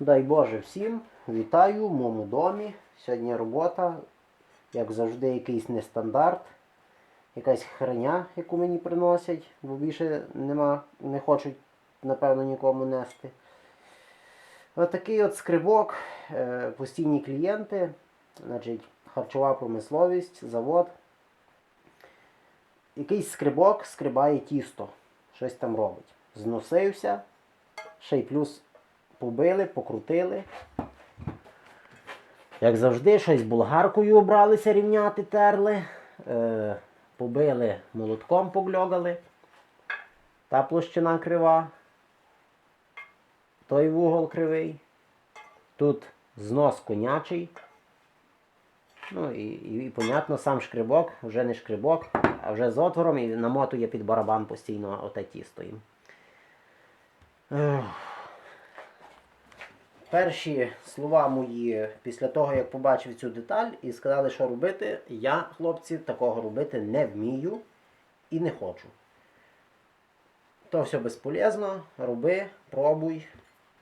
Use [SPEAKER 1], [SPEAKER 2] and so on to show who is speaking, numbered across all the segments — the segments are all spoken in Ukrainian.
[SPEAKER 1] Дай Боже всім, вітаю в моєму домі. Сьогодні робота, як завжди, якийсь нестандарт, якась хреня, яку мені приносять, бо більше нема, не хочуть, напевно, нікому нести. Отакий от скрибок, е, постійні клієнти, значить, харчова промисловість, завод. Якийсь скрибок скрибає тісто, щось там робить. Зносився, ще й плюс побили, покрутили. Як завжди, щось болгаркою обралися рівняти, терли, е, побили молотком погльогали. Та площина крива. Той вугол кривий. Тут знос конячий. Ну і, і, і понятно, сам шкрибок, вже не шкрибок, а вже з отвором і намотує під барабан постійно оте тісто їм. Перші слова мої після того, як побачив цю деталь і сказали, що робити, я, хлопці, такого робити не вмію і не хочу. То все безполезно, роби, пробуй,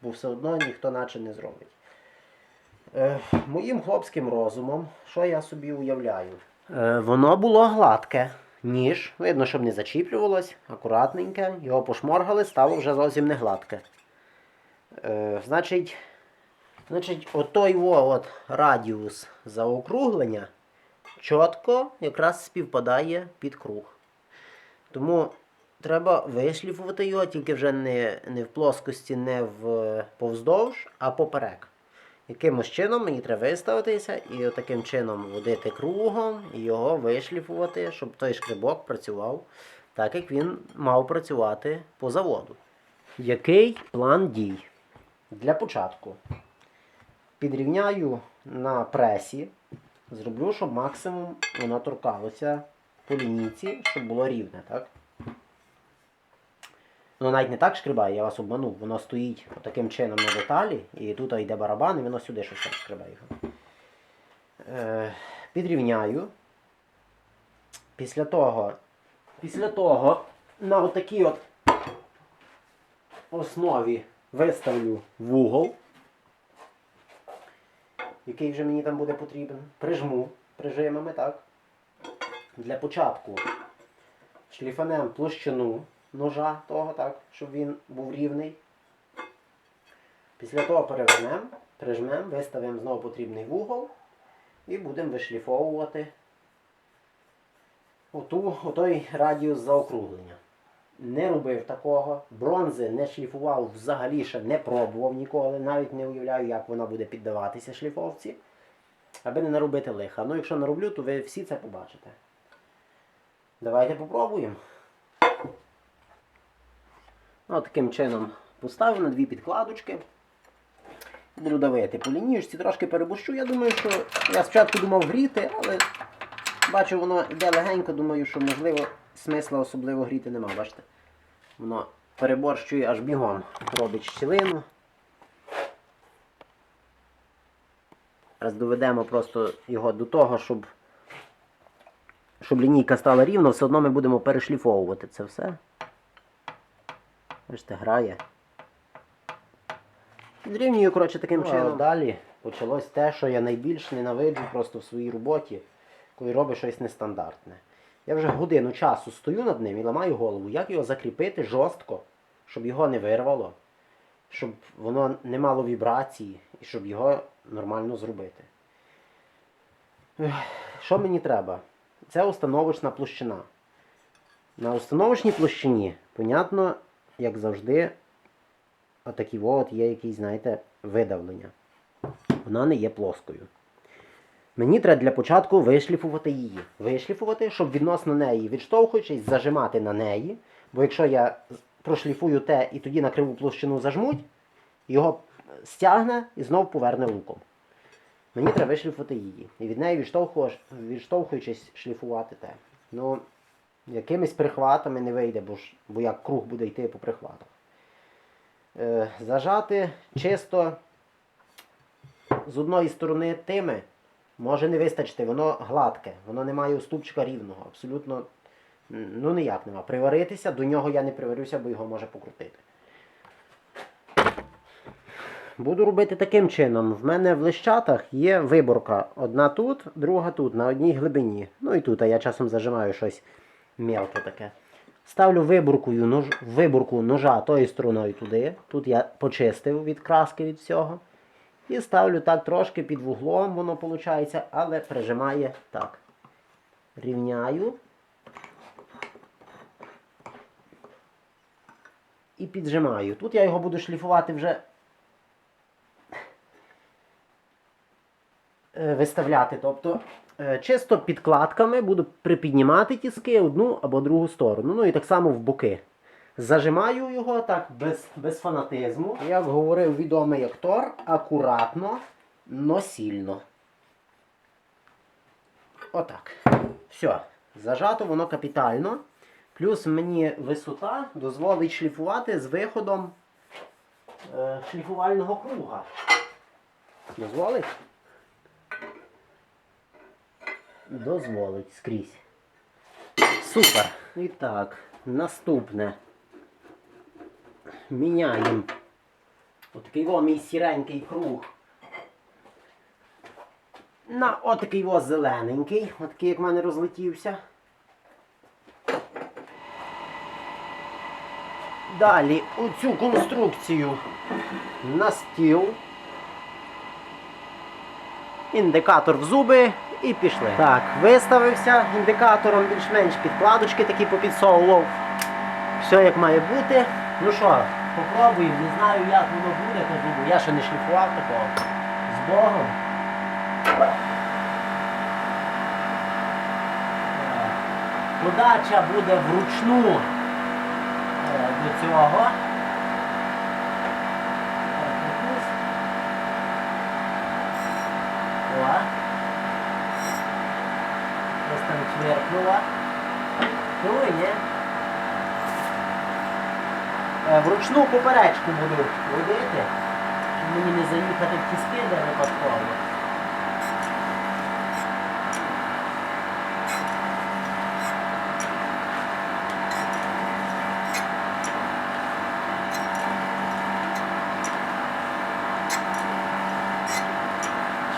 [SPEAKER 1] бо все одно ніхто наче не зробить. Е, моїм хлопським розумом, що я собі уявляю? Е, воно було гладке, ніж, видно, щоб не зачіплювалось, акуратненьке, його пошморгали, стало вже зовсім не гладке. Е, значить, значить, отой от радіус заокруглення чітко якраз співпадає під круг. Тому треба вишліфувати його тільки вже не, не в плоскості, не в повздовж, а поперек. Якимось чином мені треба виставитися і таким чином водити кругом і його вишліфувати, щоб той шкрибок працював так, як він мав працювати по заводу. Який план дій? Для початку підрівняю на пресі, зроблю, щоб максимум воно торкалося по лінійці, щоб було рівне, так? Воно навіть не так шкрибає, я вас обманув. Воно стоїть таким чином на деталі, і тут йде барабан, і воно сюди щось так шкрибає. Е, підрівняю. Після того, після того на отакій от основі виставлю вугол, який вже мені там буде потрібен. Прижму прижимами, так. Для початку шліфанем площину ножа того, так, щоб він був рівний. Після того перевернемо, прижмемо, виставимо знову потрібний вугол і будемо вишліфовувати оту, отой радіус заокруглення. Не робив такого, бронзи не шліфував взагалі ще не пробував ніколи, навіть не уявляю, як вона буде піддаватися шліфовці, аби не наробити лиха. Ну, якщо нароблю, то ви всі це побачите. Давайте попробуємо. Ну, таким чином поставив на дві підкладочки. Буду давити по лініжці, трошки перебущу. Я думаю, що я спочатку думав гріти, але бачу, воно йде легенько, думаю, що можливо смисла особливо гріти нема, бачите? Воно переборщує аж бігом, робить щілину. Зараз доведемо просто його до того, щоб, щоб лінійка стала рівно, все одно ми будемо перешліфовувати це все. Бачите, грає. Підрівнюю, коротше, таким чином. Далі почалось те, що я найбільш ненавиджу просто в своїй роботі, коли робиш щось нестандартне. Я вже годину часу стою над ним і ламаю голову, як його закріпити жорстко, щоб його не вирвало, щоб воно не мало вібрації і щоб його нормально зробити. Що мені треба? Це установочна площина. На установочній площині, понятно, як завжди, отакі от є якісь, знаєте, видавлення. Вона не є плоскою. Мені треба для початку вишліфувати її. Вишліфувати, щоб відносно неї, відштовхуючись, зажимати на неї. Бо якщо я прошліфую те і тоді на криву площину зажмуть, його стягне і знов поверне луком. Мені треба вишліфувати її. І від неї відштовхуючись шліфувати те. Ну, якимись прихватами не вийде, бо, ж, бо як круг буде йти по прихватах. Е, зажати чисто з одної сторони тими може не вистачити, воно гладке, воно не має уступчика рівного. Абсолютно ну ніяк нема. Приваритися, до нього я не приварюся, бо його може покрутити. буду робити таким чином. В мене в лищатах є виборка. Одна тут, друга тут, на одній глибині. Ну і тут, а я часом зажимаю щось мелке таке. Ставлю виборкою, нож, виборку ножа тою стороною туди. Тут я почистив від краски від всього. І ставлю так трошки під вуглом, воно виходить, але прижимає так. Рівняю. І піджимаю. Тут я його буду шліфувати вже е, виставляти. Тобто е, чисто підкладками буду припіднімати тіски одну або другу сторону. Ну і так само в боки. Зажимаю його так без, без фанатизму. Як говорив відомий актор, акуратно, но сильно. Отак. Все. Зажато воно капітально. Плюс мені висота дозволить шліфувати з виходом е, шліфувального круга. Дозволить? Дозволить скрізь. Супер. І так, наступне. Міняємо. Отакий во мій сіренький круг. На отакий во зелененький. Отакий, як в мене розлетівся. Далі оцю конструкцію на стіл. Індикатор в зуби і пішли. Так, виставився індикатором більш-менш підкладочки такі попідсовував. Все як має бути. Ну що, попробуємо, не знаю як воно буде, то зубу. Я ще не шліфував такого. З Богом. Подача буде вручну е, до цього. Так, фокус. О. Ось там чверкнула. Чули, ні? Е, Вручну поперечку буду водити, щоб мені не заїхати в тіски, де випадково.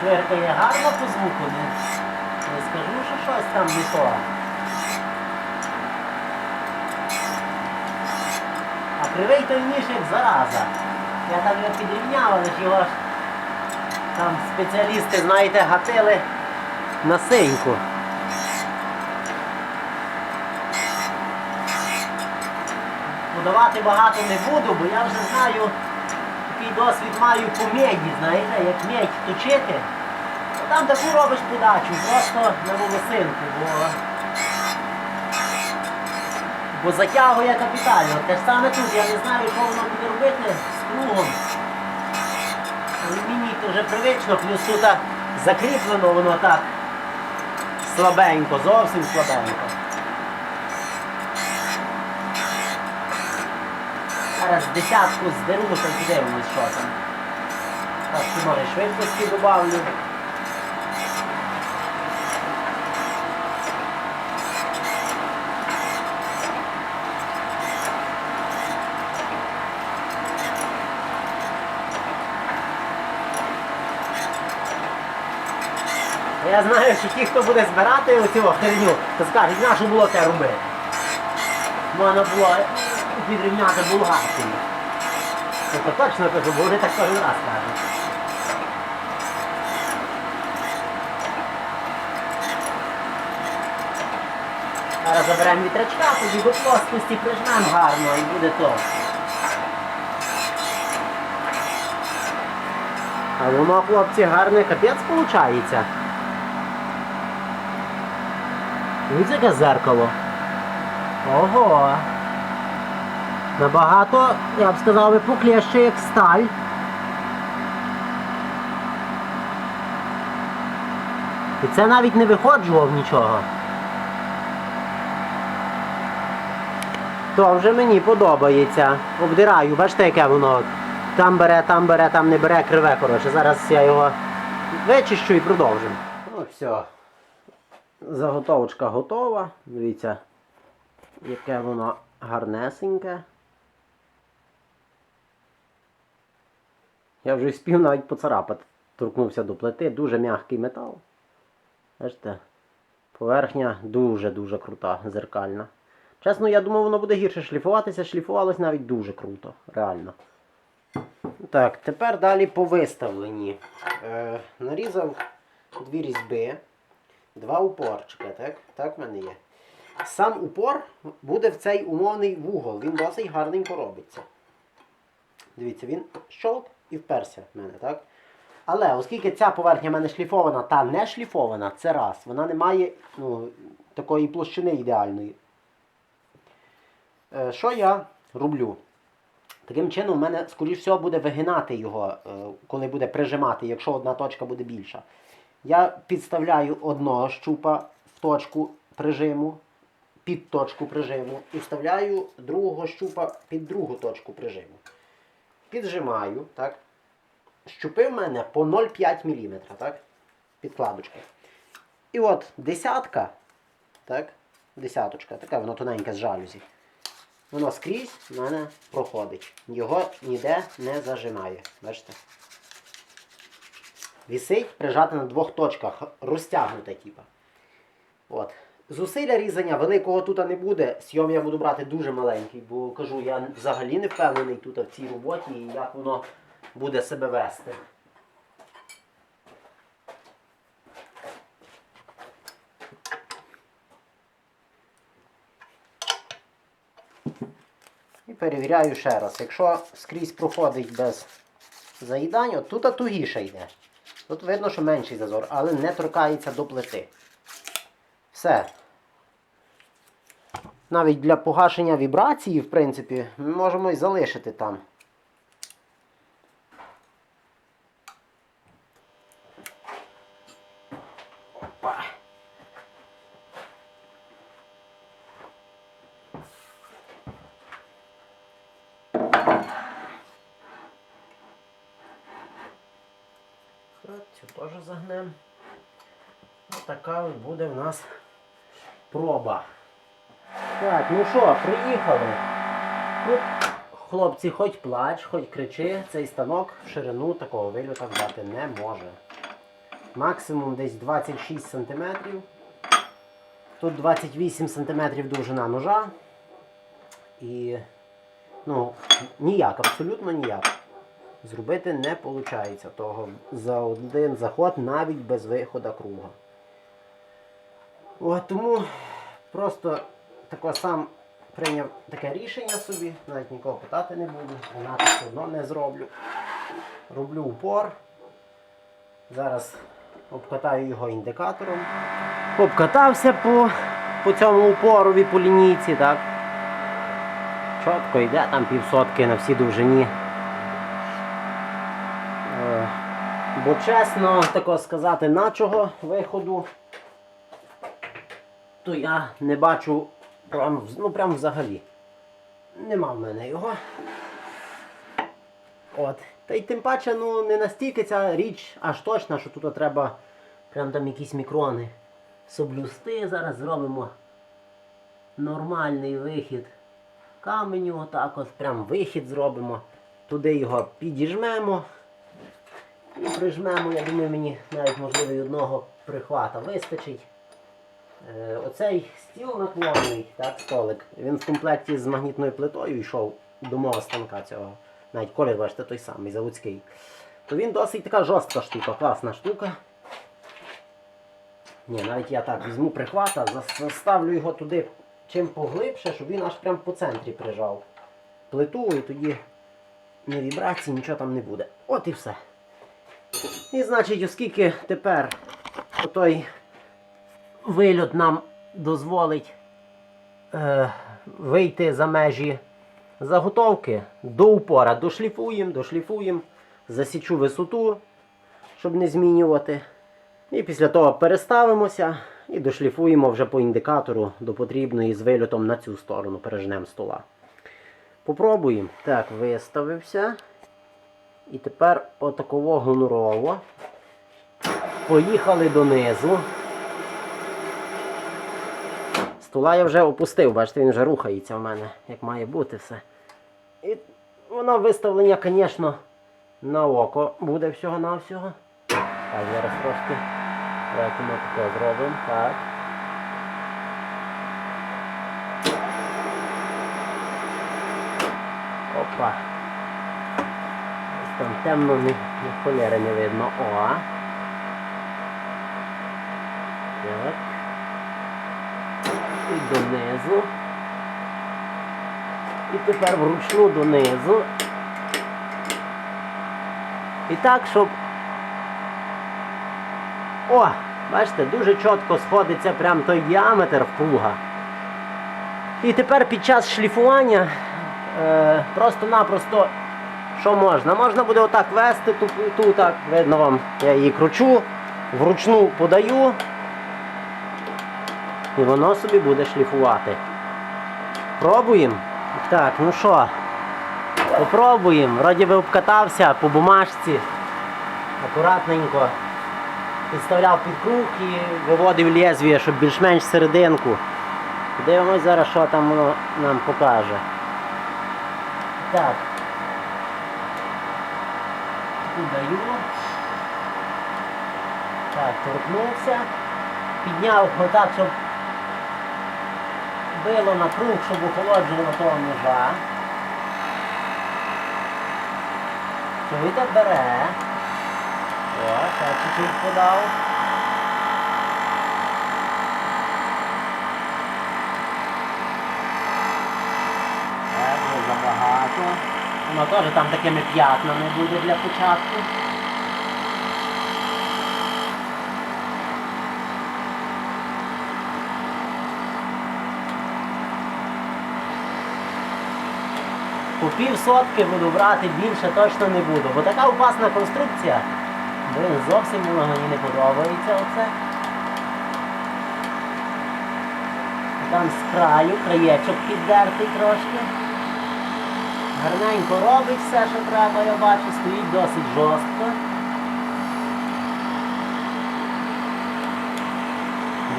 [SPEAKER 1] Чверкає гарно по звуку, не, не скажу, що щось там не то. Кривий той ніж як зараза. Я там його підрівняв, але його ж там спеціалісти, знаєте, гатили на синьку. Подавати багато не буду, бо я вже знаю, такий досвід маю по меді, знаєте, як медь точити. то Там таку робиш подачу, просто на волосинку, бо Бо затягує капітально. Те ж саме тут, я не знаю, що воно буде робити з кругом. Алюміній то вже привично, плюс тут закріплено воно так слабенько, зовсім слабенько. Зараз десятку здеру, то подивимось, що там. Так, може швидкості добавлю. Я знаю, що ті, хто буде збирати оцю херню, то скажуть, на що було це робити. Можна було підрівняти булгаркою. Тобто точно кажу, бо вони так кожен раз кажуть. Зараз заберемо вітрячка, тоді до плоскості прижмемо гарно і буде то. А воно, хлопці, гарний капець виходить. Ось яке зеркало. Ого. Набагато, я б сказав, би, як сталь. І це навіть не виходжував нічого. То вже мені подобається. Обдираю, бачите, яке воно. Там бере, там бере, там не бере, криве, коротше. Зараз я його вичищу і продовжимо. Ну все. Заготовочка готова. Дивіться, яке воно гарнесеньке. Я вже спів навіть поцарапати. Торкнувся до плити, дуже м'який метал. Бачите, поверхня дуже-дуже крута, зеркальна. Чесно, я думав, воно буде гірше шліфуватися, шліфувалось навіть дуже круто, реально. Так, тепер далі по виставленні. Е, нарізав дві різьби, два упорчика, так? Так в мене є. Сам упор буде в цей умовний вугол, він досить гарненько робиться. Дивіться, він щолк і вперся в мене, так? Але оскільки ця поверхня в мене шліфована та не шліфована, це раз, вона не має ну, такої площини ідеальної. Е, що я роблю? Таким чином, в мене, скоріш всього, буде вигинати його, е, коли буде прижимати, якщо одна точка буде більша. Я підставляю одного щупа в точку прижиму, під точку прижиму, і вставляю другого щупа під другу точку прижиму. Піджимаю, так? Щупи в мене по 0,5 мм, так? Підкладочка. І от десятка, так? Десяточка, така воно тоненька з жалюзі. Воно скрізь в мене проходить. Його ніде не зажимає. Бачите? Вісить прижати на двох точках, розтягнуте, типа. От. Зусилля різання великого тут не буде. Сйом я буду брати дуже маленький, бо кажу, я взагалі не впевнений тут в цій роботі і як воно буде себе вести. І перевіряю ще раз. Якщо скрізь проходить без заїдань, от тут тугіше йде. Тут видно, що менший зазор, але не торкається до плити. Все. Навіть для погашення вібрації, в принципі, ми можемо і залишити там. Опа. Так, цю теж загнемо. Ось така от буде в нас проба. Так, ну що, приїхали. Тут хлопці хоч плач, хоч кричи, цей станок в ширину такого вильота взяти не може. Максимум десь 26 см. Тут 28 см довжина ножа. І ну, ніяк, абсолютно ніяк. Зробити не виходить того за один заход навіть без виходу круга. От, тому просто тако сам прийняв таке рішення собі, навіть нікого питати не буду, гранати все одно не зроблю. Роблю упор. Зараз обкатаю його індикатором. Обкатався по, по цьому упорові по лінійці, так? Чітко йде там півсотки на всій довжині. Е, Бо чесно, тако сказати, начого виходу, то я не бачу прям, ну, прям взагалі. Нема в мене його. От. Та й тим паче, ну, не настільки ця річ аж точна, що тут треба прям там якісь мікрони соблюсти. Зараз зробимо нормальний вихід каменю, отак от прям вихід зробимо. Туди його підіжмемо. І прижмемо, я думаю, мені навіть можливо і одного прихвата вистачить. Е, оцей стіл наклонний, так, столик, він в комплекті з магнітною плитою йшов до мого станка цього. Навіть колір, бачите, той самий, заводський. То він досить така жорстка штука, класна штука. Ні, навіть я так візьму прихвата, заставлю його туди чим поглибше, щоб він аж прям по центрі прижав плиту і тоді ні вібрацій, нічого там не буде. От і все. І значить, оскільки тепер той вильот нам дозволить е, вийти за межі заготовки до упора, дошліфуємо, дошліфуємо, засічу висоту, щоб не змінювати. І після того переставимося і дошліфуємо вже по індикатору до потрібної з вильотом на цю сторону, пережнемо стола. Попробуємо. Так, виставився. І тепер отаково гонорово. Поїхали донизу. Стола я вже опустив, бачите, він вже рухається в мене, як має бути все. І воно виставлення, звісно, На око буде всього-навсього. Так, зараз трошки. Давайте ми таке зробимо. Так. Опа. Ось там темно, ні, холєри не видно. О. Так. І донизу. І тепер вручну донизу. І так, щоб. О! Бачите, дуже чітко сходиться прям той діаметр в плуга. І тепер під час шліфування е, просто-напросто що можна? Можна буде отак вести ту, ту так, видно вам, я її кручу, вручну подаю, і воно собі буде шліфувати. Пробуємо? Так, ну що, попробуємо. Вроді би обкатався по бумажці. Акуратненько підставляв під круг і виводив лезвіє, щоб більш-менш серединку. Дивимось зараз, що там воно нам покаже. Так. Даю. Так, торкнувся. Підняв отак, щоб било на круг, щоб охолоджувало того ножа. Чуєте, бере. О, так чуть-чуть подав. Так, вже забагато. Воно теж там такими п'ятнами буде для початку. По пів сотки буду брати, більше точно не буду, бо така опасна конструкція. Блин, зовсім мені не подобається оце. Там з краю, краєчок піддертий трошки. Гарненько робить все, що треба, я бачу, стоїть досить жорстко.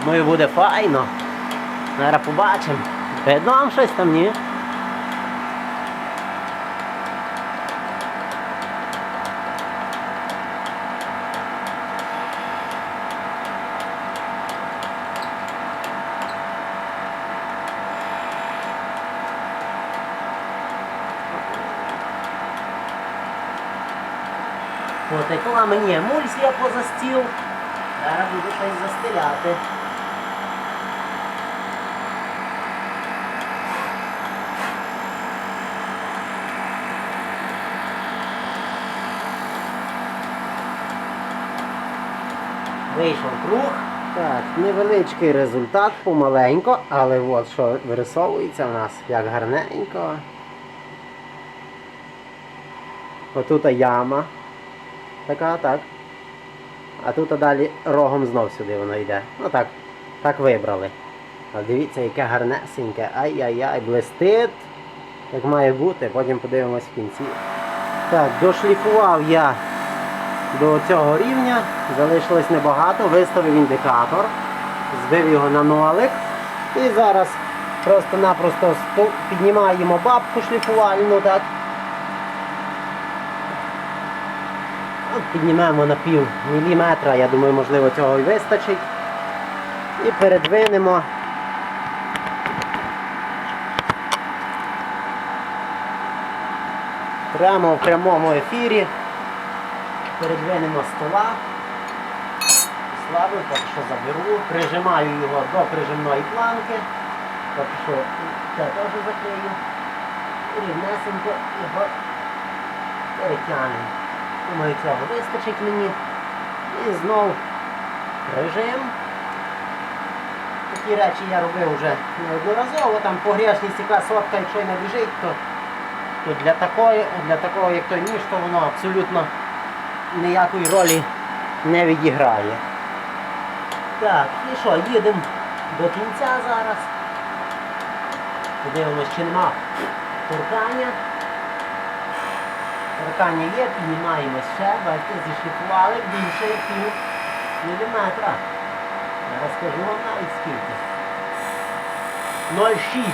[SPEAKER 1] Думаю, буде файно. Зараз побачимо. Видно вам щось там, ні? Потекла мені емульсія поза стіл. Зараз буду щось застеляти. Вийшов круг. Так, невеличкий результат, помаленько, але от що вирисовується в нас як гарненько. Отут яма. Така, так. А тут далі рогом знов сюди воно йде. Ну так, так вибрали. А дивіться, яке гарнесеньке. Ай-яй-яй, блистить. Як має бути, потім подивимось в кінці. Так, дошліфував я до цього рівня, залишилось небагато, виставив індикатор, збив його на нолик. І зараз просто-напросто піднімаємо бабку шліфувальну, так. Піднімемо на пів міліметра, я думаю, можливо, цього і вистачить. І передвинемо. Прямо в прямому ефірі. Передвинемо стола. Славу, поки що заберу. Прижимаю його до прижимної планки. Поки що це теж закрию. Рівнесенько його перетягнемо. Думаю, цього вистачить мені. І знов режим. Такі речі я робив вже неодноразово. Там погрешність яка сотка, якщо й не біжить, то, то для, такої, для такого, як той ніж, то воно абсолютно ніякої ролі не відіграє. Так, і що, їдемо до кінця зараз. Подивимось, чи нема торкання. Торкання є, піднімаємо ще, бачите, зішліфували більше пів міліметра. Зараз скажу вам навіть скільки. 0,6.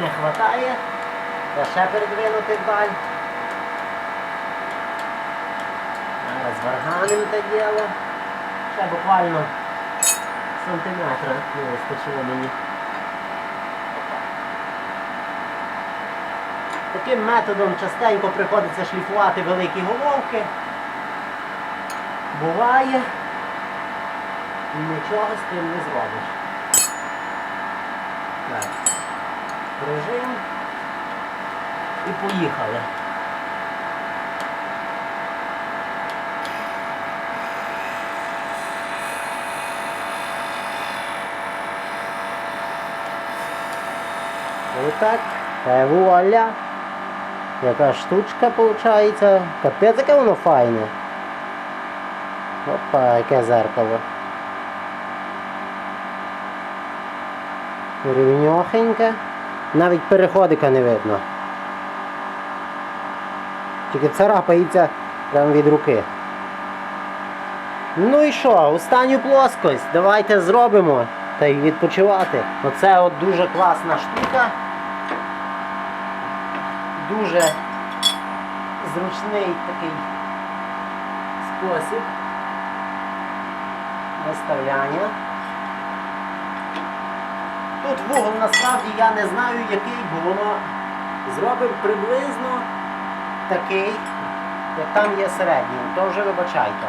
[SPEAKER 1] Не. Та ще передвинути вдаль. Зараз варганим те діло. Ще буквально сантиметра не вистачило мені. Таким методом частенько приходиться шліфувати великі головки. Буває. Нічого з тим не зробиш. Так. Режим. І поїхали. Отак. Та вуаля. Яка штучка виходить. Капець, яке воно файне. Опа, яке зеркало. Рівньохеньке. Навіть переходика не видно. Тільки царапається прямо від руки. Ну і що, останню плоскость давайте зробимо та й відпочивати. Оце от дуже класна штука. Дуже зручний такий спосіб виставляння. Тут вугол насправді я не знаю який, бо воно зробив приблизно такий, як там є середній, то вже вибачайте.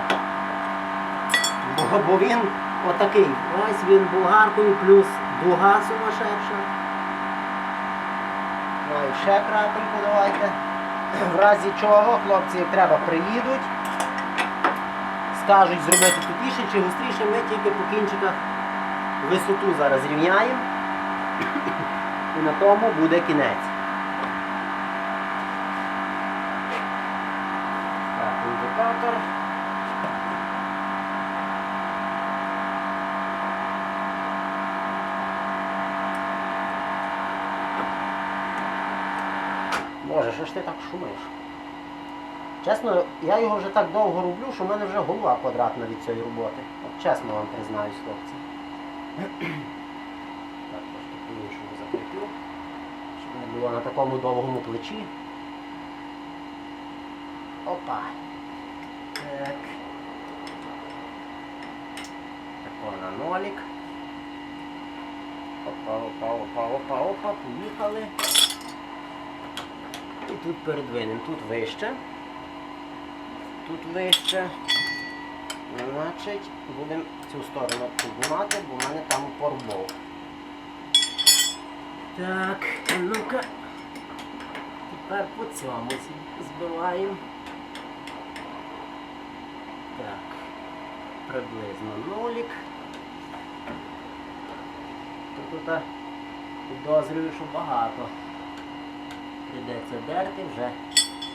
[SPEAKER 1] Бо, бо він отакий. Ось він булгаркою плюс дуга сумасшедша. Ще крапельку давайте. В разі чого хлопці, як треба, приїдуть, скажуть зробити тупіше чи густріше, ми тільки по кінчиках висоту зараз рівняємо. І на тому буде кінець. Так, індикатор. Боже, що ж ти так шумиш? Чесно, я його вже так довго роблю, що в мене вже голова квадратна від цієї роботи. От чесно вам признаюсь, хлопці. Так, трошки по-іншому закріплю, щоб не було на такому довгому плечі. Опа. Так. Тако на нолік. Опа, опа, опа, опа, опа, поїхали. І тут передвинемо. Тут вище. Тут вище. Значить, будемо цю сторону піднімати, бо в мене там упор. Так, ну-ка. Тепер по цьому збиваємо. Так. Приблизно нолік. Тут підозрюю, що багато. Прийдеться дерти вже.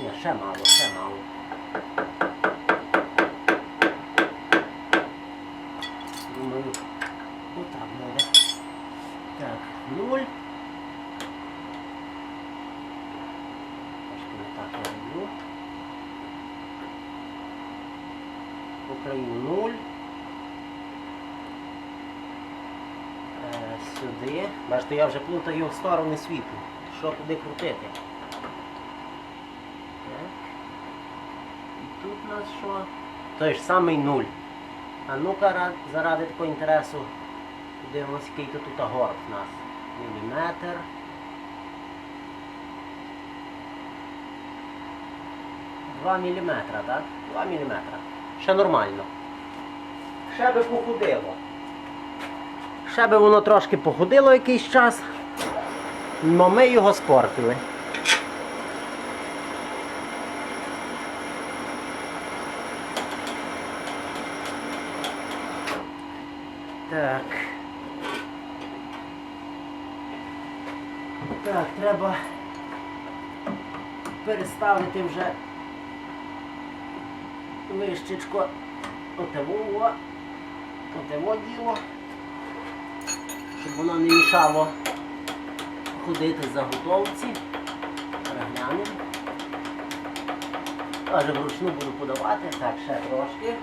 [SPEAKER 1] Ні, ще мало, ще мало. Думаю, отак буде. Так, нуль. Трошки не так роблю. По краю нуль. Е, сюди. Бачите, я вже плутаю в сторони світу. Що куди крутити. Так. І тут у нас що? Той ж самий нуль. А ну-ка заради такого інтересу подивимось, який то тут горб у нас. Міліметр. Два міліметра, так? Два міліметра. Ще нормально. Ще би походило. Ще би воно трошки походило якийсь час. Но ми його спортили. Так. Так, треба переставити вже вищечко отево, отево діло, щоб воно не мішало ходити за готовці. Переглянемо. Теж вручну буду подавати. Так, ще трошки.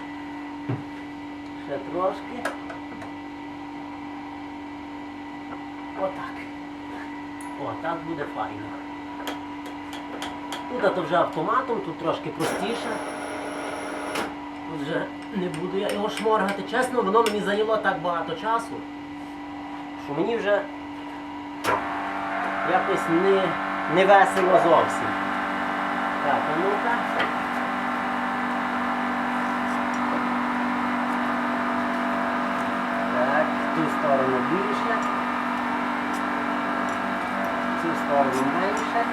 [SPEAKER 1] Ще трошки. Отак. О, так буде файно. Тут то вже автоматом, тут трошки простіше. Тут вже не буду я його шморгати. Чесно, воно мені зайняло так багато часу, що мені вже якось не, не весело зовсім. Так, а ну-ка. Так, в ту сторону більше. В цю сторону менше.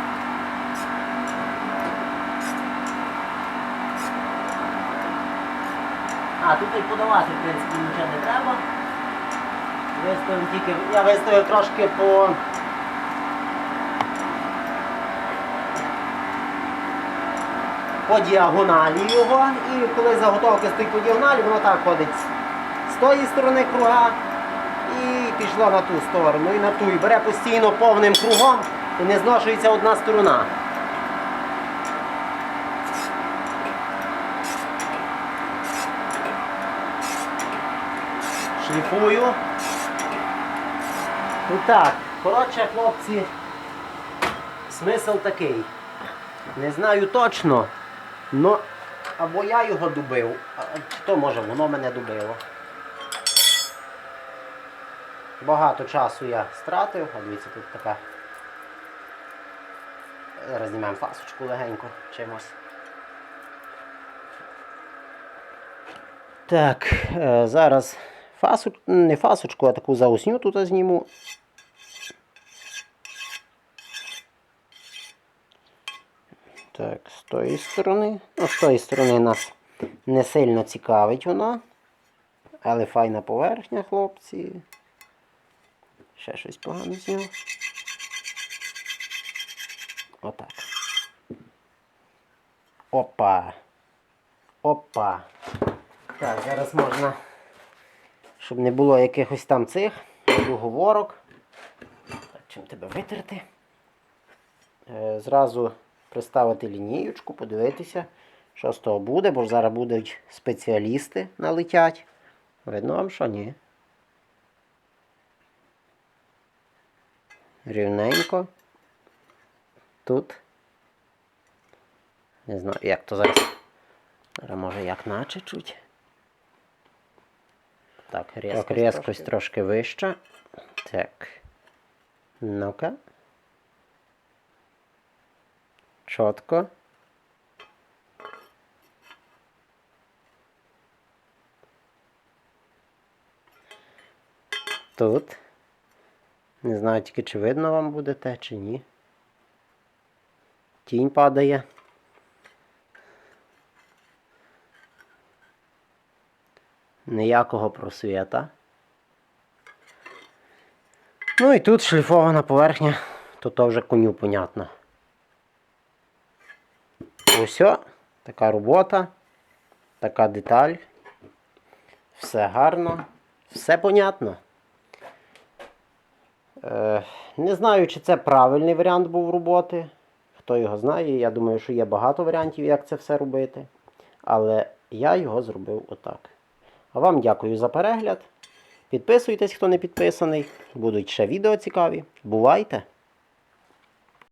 [SPEAKER 1] А, тут і подавати, в принципі, нічого не треба. Виставив тільки, я виставив трошки по. По діагоналі його, і коли заготовка стоїть по діагоналі, воно так ходить з тої сторони круга і пішло на ту сторону, і на ту. І бере постійно повним кругом і не зношується одна сторона. Шліфую. І так, коротше, хлопці, смисл такий. Не знаю точно, но або я його дубив, то може воно мене дубило. Багато часу я стратив, а дивіться, тут така. Зараз знімаємо фасочку легенько чимось. Так, е, зараз фасу, не фасочку, а таку заусню тут зніму. Так, з тої сторони. Ну, з тої сторони нас не сильно цікавить воно. Але файна поверхня, хлопці. Ще щось погано зняв. Отак. Опа. Опа. Так, зараз можна, щоб не було якихось там цих договорок. Чим тебе витерти? Е, зразу приставити лінієчку, подивитися, що з того буде, бо ж зараз будуть спеціалісти налетять. Видно вам, що ні. Рівненько. Тут. Не знаю, як то зараз. Зараз може як наче чуть. Так, різкость, так, різкость трошки. трошки вища. Так. Ну-ка. Чітко. Тут. Не знаю тільки, чи видно вам буде те, чи ні. Тінь падає. Ніякого просвіта. Ну і тут шліфована поверхня, то то вже коню понятно. Ось, така робота, така деталь. Все гарно, все понятно. Е, не знаю, чи це правильний варіант був роботи. Хто його знає, я думаю, що є багато варіантів, як це все робити. Але я його зробив отак. А вам дякую за перегляд. Підписуйтесь, хто не підписаний. Будуть ще відео цікаві. Бувайте!